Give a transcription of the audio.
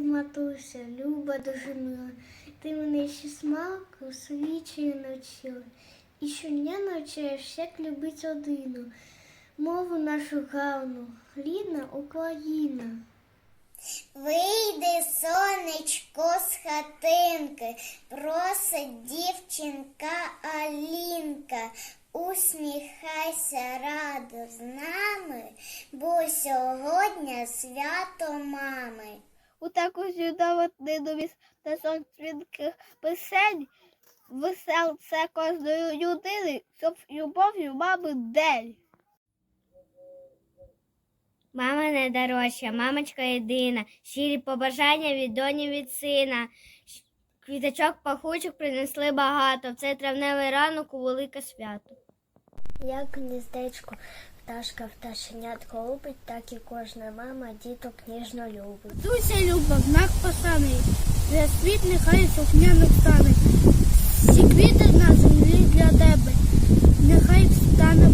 ти, матуся, люба дуже мила. Ти мене ще смалку свічею навчила. І щодня навчаєш, як любить одину, мову нашу гавну, рідна Україна. Вийди, сонечко, з хатинки, просить дівчинка Алінка. Усміхайся радо з нами, бо сьогодні свято мами. У таку дину та дзвінких писень весел це кожної людини, щоб любов'ю мами день. Мама найдорожча, мамочка єдина, щирі побажання від доні від сина. Квіточок пахучих принесли багато. В цей травневий ранок у велике свято. Як гніздечко пташка пташенятко любить, так і кожна мама діток ніжно любить. Дуся люба, знак пасаний, для світ нехай сухняно стане. Всі квіти на землі для тебе, нехай стане